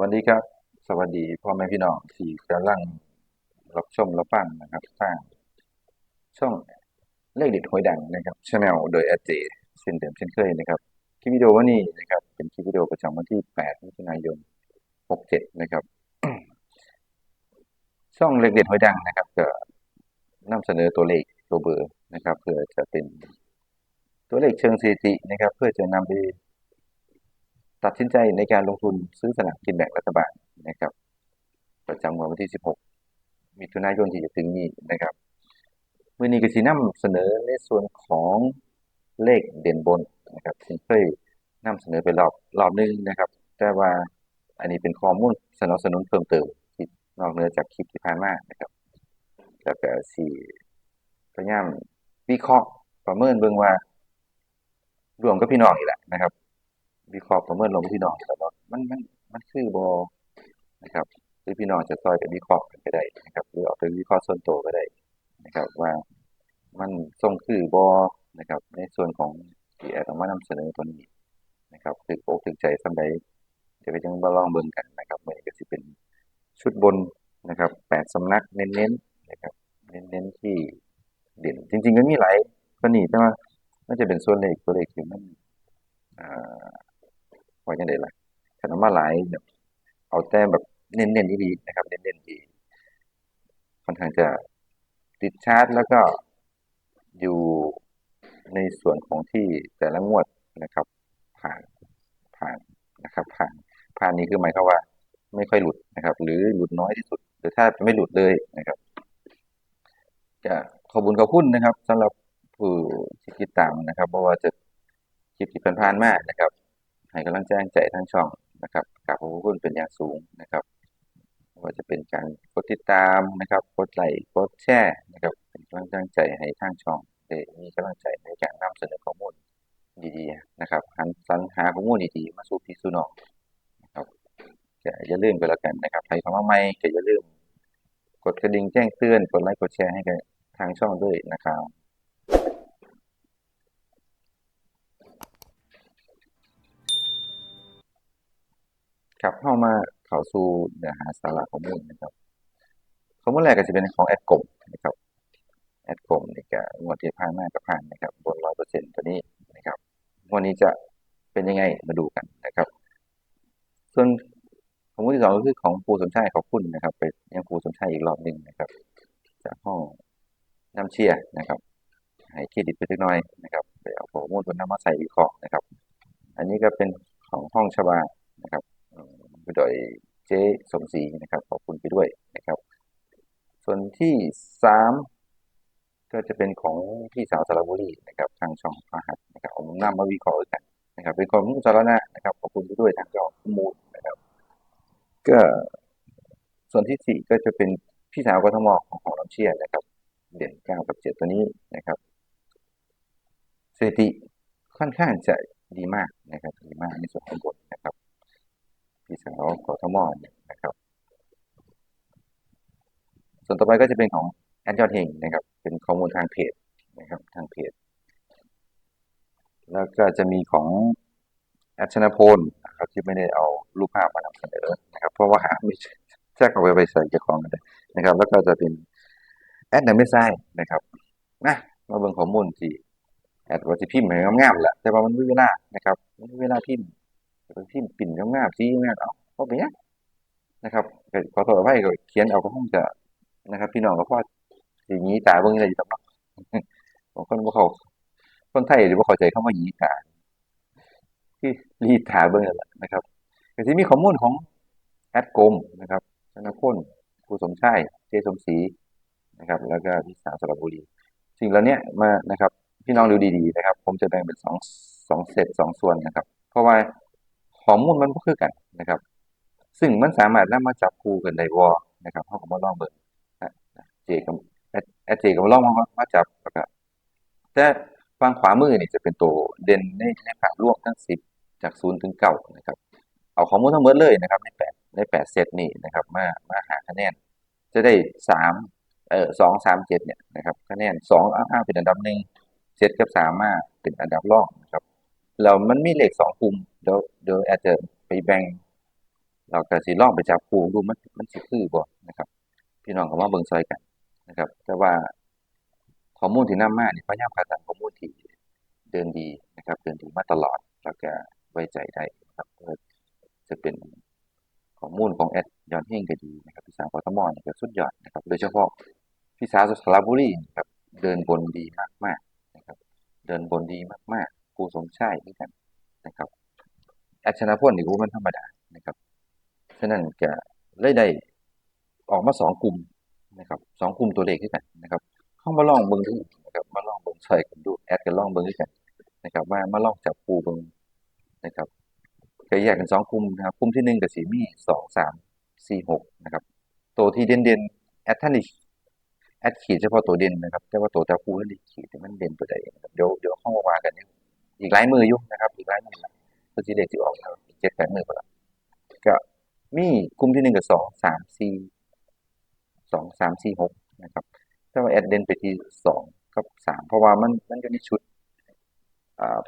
วัสดีครับ สวัสดีพ่อแม่พี่น้องที่กำลังรับชมรับฟังนะครับทางช่องเลขเด็ดหวยดังนะครับช anel โดยแอดเจเช่นเดิมเช่นเคยนะครับคลิปวิดีโอวันนี้นะครับ เป็นคลิปวิดีโอประจำวันที่ 8มิถุนายน 67 นะครับ ช่องเลขเด็ดหวยดังนะครับก็นำเสนอตัวเลขตัวเบอร์นะครับ เพื่อจะเป็นตัวเลขเชิงสถิตินะครับ เพื่อจะนำไป ตัดสินใจในการลงทุนซื้อสลากกินแบ่งรัฐบาลนะครับ ประจำวันที่ 16 มิถุนายนที่จะถึงนี้นะครับมื่อนี้กสินำเสนอในส่วนของเลขเด่นบนนะครับซึ่งเคยนำเสนอไปรอบรอบหนึงนะครับ แต่ว่าอันนี้เป็นข้อมูลสนับสนุนเพิ่มเติมที่นอกเหนือจากคลิปที่ผ่านมานะครับแล้วก็สิพยายามวิเคราะห์ประเมินเบิ่งว่า รวมกับพี่น้องอีกแหละนะครับ วิเคราะห์ประเมินลงพี่น้องแล้วว่ามันมันมันคือบ่นะครับหรือพี่น้องจะซอยกันวิเคราะห์กันก็ได้นะครับหรือเอาไปวิเคราะห์ส่วนตัวก็ได้นะครับ ว่ามันทรงคือบ่นะครับ ในส่วนของที่แอดเอามานำเสนอตัวนี้นะครับถึกอกถึกใจส่ำใดเดี๋ยวไปจังมาลองเบิ่งกันนะครับมื้อนี้ก็สิเป็นชุดบนนะครับ8สำนักเน้นๆนะครับเน้นๆที่เด่น จริงๆมันมีหลายกว่านี้แต่ว่ามันจะเป็นส่วนเลขตัวเลขที่มันอ่า ว่าจังได๋ล่ะคันเอามาหลายแบบเอาแต่แบบเน้นๆอีหลีนะครับ เน้นๆที่ค่อนข้างจะติดชาร์ตแล้วก็อยู่ในส่วนของที่แต่ละงวดนะครับ ผ่านผ่านนะครับผ่านผ่านนี้คือหมายความว่า ไม่ค่อยหลุดนะครับ หรือหลุดน้อยที่สุด หรือแทบไม่หลุดเลยนะครับก็ขอบคุญขอบคุณนะครับสำหรับผู้ที่ติดตามนะครับบ่ว่าจะคลิปที่ผ่านๆมากนะครับ ให้กำลังแจ้งใจทางช่องนะครับกราบขอบพระคุณเป็นอย่างสูงนะครับว่าจะเป็นการกดติดตามนะครับกดไลค์กดแชร์นะครับเป็นกำลังแจ้งใจให้ทางช่องได้มีกำลังใจในการนำเสนอข้อมูลดีๆนะครับหันสรรหาข้อมูลดีๆมาสู่พี่สู่น้องนะครับอย่าลืมกันแล้วกันนะครับใครเข้ามาใหม่ก็อย่าลืมกดกระดิ่งแจ้งเตือนกดไลค์กดแชร์ให้กับทางช่องด้วยนะครับ ครับเข้ามาเข้าสู่เนื้อหาสาระข้อมูลนะครับข้อมูลแรกก็จะเป็นของแอดกลมนะครับแอดกลมนี่ก็งวดที่ผ่านมาก็ผ่านนะครับบน100%ตัวนี้นะครับงวดนี้จะเป็นยังไงมาดูกันนะครับ ส่วนข้อมูลที่สองก็คือของครูสมชายขอบคุณนะครับ ไปยังครูสมชายอีกรอบหนึ่งนะครับ จากห้องน้ำเชียร์นะครับให้เครดิตไปสักหน่อยนะครับไปเอาข้อมูลตัวนั้นมาใส่วิเคราะห์นะครับ อันนี้ก็เป็นของห้องชบานะครับ อืมโดยเจ๊สมศรีนะครับ ขอบคุณไปด้วยนะครับ ส่วนที่สามก็จะเป็นของพี่สาวสารบุรีนะครับ ทางช่องพาหัสนะครับเอานำมาวิเคราะห์กันนะครับ เป็นข้อมูลสาระนะครับขอบคุณไปด้วยทางช่องข้อมูลนะครับ ก็ส่วนที่สี่ก็จะเป็นพี่สาวกทมของของน้ำเชี่ยนะครับ เด่นเก้ากับเจ็ดตัวนี้นะครับสถิติค่อนข้างจะดีมากนะครับดีมากในส่วนของบท พี่สาวกทมนนะครับ ส่วนต่อไปก็จะเป็นของแอดยอดเฮงนะครับ เป็นข้อมูลทางเพจนะครับทางเพจ แล้วก็จะมีของแอดชนพลนะครับที่ไม่ได้เอารูปภาพมานำเสนอนะครับ เพราะว่าหาไม่เจอแทรกเอาไปไปใส่เจ้าของกันได้นะครับ แล้วก็จะเป็นแอดนันไม่ใช่นะครับนะมาเบิ่งข้อมูลที่แอดว่าจะพิมพ์ให้งามๆแหละแต่ว่ามันไม่เวลานะครับ มันไม่เวลาพิมพ์ จะพิมพ์ปิ่นงามๆสีงามเอาเพราะเป็นหยังนะครับขอโทษอภัยก็เขียนเอาก็คงจะนะครับ พี่น้องก็พอสิหยีตาเบิ่งได้อยู่ครับเนาะบางคนบ่เขาคนไทยหรือบ่เข้าใจคำว่าหยีตาคือลีตาเบิ่งนั่นแหละนะครับก็สิมีข้อมูลของแอดกรมนะครับธนพลครูสมชายเจสมศรีนะครับ แล้วก็พี่สาวสระบุรีสิ่งเหล่านี้มานะครับ พี่น้องดูดีๆนะครับ ผมจะแบ่งเป็นสองสองเซตสองส่วนนะครับ เพราะว่า ข้อมูลมันบ่คือกันนะครับ ซึ่งมันสามารถนำมาจับคู่กันได้บ่นะครับเราก็มาลองเบิ่งนเจกับแอเจก็มาลองมามาจับแล้วก็แต่ฝั่งขวามือนี่จะเป็นตัวเด่นในในภาพรวมทั้ง10จาก0ถึง9นะครับ เอาข้อมูลทั้งหมดเลยนะครับ ใน8ใน8เซตนี้นะครับมามาหาคะแนน จะได้3เอ่อ2 3 7เจ็ดเนี่ยนะครับคะแนน2อ้าเป็นอันดับหนึ่ง7กับ3มาเป็นอันดับรองนะครับแล้วมันมีเลข2กลุ่ม เดี๋ยวเดี๋ยวแอดจะไปแบ่งเราก็สิลองไปจับคูดูมันมันสิคือบ่นะครับ พี่น้องก็มาเบิ่งซอยกันนะครับ แต่ว่าข้อมูลที่นำมานี่พยายามคัดสรรข้อมูลที่เดินดีนะครับ เดินดีมาตลอดแล้วก็ไว้ใจได้นะครับจะเป็นข้อมูลของแอดยอดเฮงก็ดีนะครับพี่สาวกทมนี่ก็สุดยอดนะครับ โดยเฉพาะพี่สาวสระบุรีนะครับเดินบนดีมากๆนะครับ เดินบนดีมากๆครูสมชายคือกันนะครับ อดชนะพลนี่บ่แม่นธรรมดานะครับฉะนั้นก็เลยได้ออกมาสองกลุ่มนะครับสองกลุ่มตัวเลขคือกันนะครับ เข้ามาลองเบิ่งดูนะครับมาลองเบิ่งใส่กันดูแอดก็ลองเบิ่งคือกันนะครับว่ามาลองจับคู่เบิ่งนะครับก็แยกเป็นสองกลุ่มนะครับกลุ่มที่หนึ่งก็สิมีสองสามสี่หกนะครับ ตัวที่เด่นๆแอดท่านนี่แอดขีดเฉพาะตัวเด่นนะครับแต่ว่าตัวจับคู่นั่นขีดที่มันเด่นตัวใดเดี๋ยวเดี๋ยวข้ามาว่ากันอยู่อีกหลายมือยู่นะครับ อีกหลายมือ ละตัวที่เลขสิออกแล้วอีกเจ็ดแปดมือพุ่นละก็มีกลุ่มที่หนึ่งกับสองสามสี่สองสามสี่หกนะครับแต่ว่าแอดเดนไปที่สองกับสามเพราะว่ามันมันอยู่ในชุด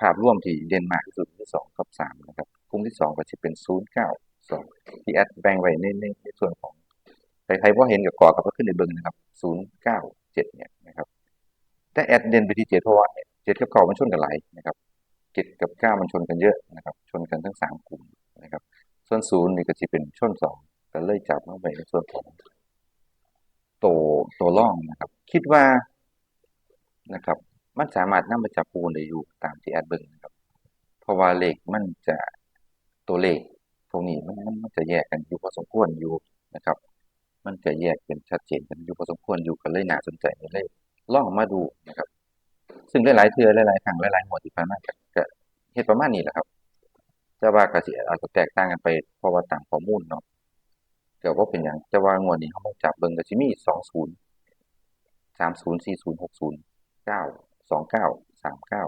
ภาพรวมที่เด่นมากที่สุดคือสองกับสามนะครับกลุ่มที่สองก็จะเป็นศูนย์เก้าสองที่แอดแบ่งไว้ในในในส่วนของใครๆพอเห็นกับกอกับก็ขึ้นในเบิงนะครับศูนย์เก้าเจ็ดเนี่ยนะครับแต่แอดเด่นไปที่เจ็ดเพราะว่าเจ็ดกับเก้ามันชนกันหลายนะครับ เจ็ดกับเก้ามันชนกันเยอะนะครับ ชนกันทั้งสามกลุ่มนะครับ ส่วนศูนย์นี่ก็จะเป็นชนสองก็เลยจับมาไว้ในส่วนของตัวตัวร่องนะครับ คิดว่านะครับ มันสามารถนำมาจับปูนได้อยู่ตามที่แอดเบิ่งนะครับ เพราะว่าเลขมันจะตัวเลขพวกนี้มันมันมันจะแยกกันอยู่พอสมควรอยู่นะครับ มันจะแยกเป็นชัดเจนกันอยู่พอสมควรอยู่ก็เลยหนาสนใจเลยล่องมาดูนะครับ ซึ่งหลายๆเทือหลายๆครั้งหลายๆหัวที่ผ่านมาก็เหตุประมาณนี้แหละครับแต่ว่าก็สิอาจจะแตกต่างกันไปเพราะว่าต่างข้อมูลเนาะเกี่ยวกับเป็นอย่างแต่ว่างวดนี้เขาต้องจับเบิ้งก็สิมี่สองศูนย์สามศูนย์สี่ศูนย์หกศูนย์เก้าสองเก้าสามเก้า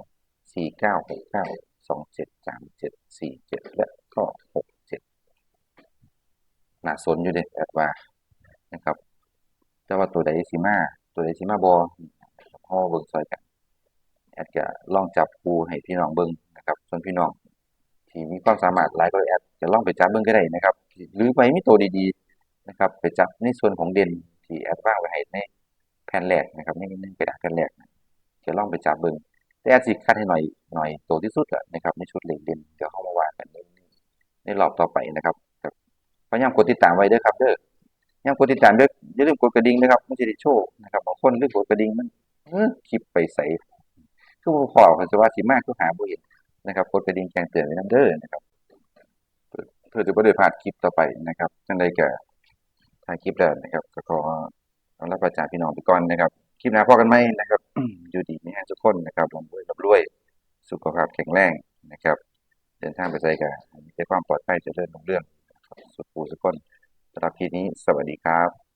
สี่เก้าหกเก้าสองเจ็ดสามเจ็ดสี่เจ็ดและก็หกเจ็ดน่าสนอยู่เด็ดแบบว่านะครับ แต่ว่าตัวใดสิมาตัวใดสิมาบอลพ่อเบิ้งซอยกัน แอดก็ลองจับคู่ให้พี่น้องเบิ่งนะครับ ส่วนพี่น้องที่มีความสามารถหลายกว่าแอดจะลองไปจับเบิ่งก็ได้นะครับ หรือไปมีตัวดีๆนะครับ ไปจับในส่วนของเด่นที่แอดว่างไว้ให้ในแผ่นแรกนะครับในในกระดาษแผ่นแรกจะลองไปจับเบิ่งแต่แอดสิคัดให้หน่อยหน่อยโตที่สุดอะนะครับในชุดเหลขเด่นเดี๋ยวเฮามาว่ากันในในรอบต่อไปนะครับกับพยายามกดติดตามไว้เด้อครับเด้อยามกดติดตามเด้ออย่าลืมกดกระดิ่งนะครับมันสิได้โชว์นะครับบางคนลืมกดกระดิ่งมันเออคลิปไปไส คือบ่พอเขาจะว่าสิมาคือหาบ่เห็นนะครับกดกระดิ่งแจ้งเตือนไว้นำเด้อนะครับเพื่อเพื่อจะบ่ได้พลาดคลิปต่อไปนะครับจังใดก็ถ่ายคลิปแล้วนะครับ ก็ขอต้อนรับอาจารย์พี่น้องไปก่อนนะครับ คลิปหน้าพบกันใหม่นะครับ อยู่ดีมีแรงทุกคนนะครับร่ำรวยร่ำรวย สุขภาพแข็งแรงนะครับ เดินทางไปไสก็ให้มีแต่ความปลอดภัยเจริญรุ่งเรืองนะครับสุขผู้สุขคนสำหรับคลิปนี้สวัสดีครับ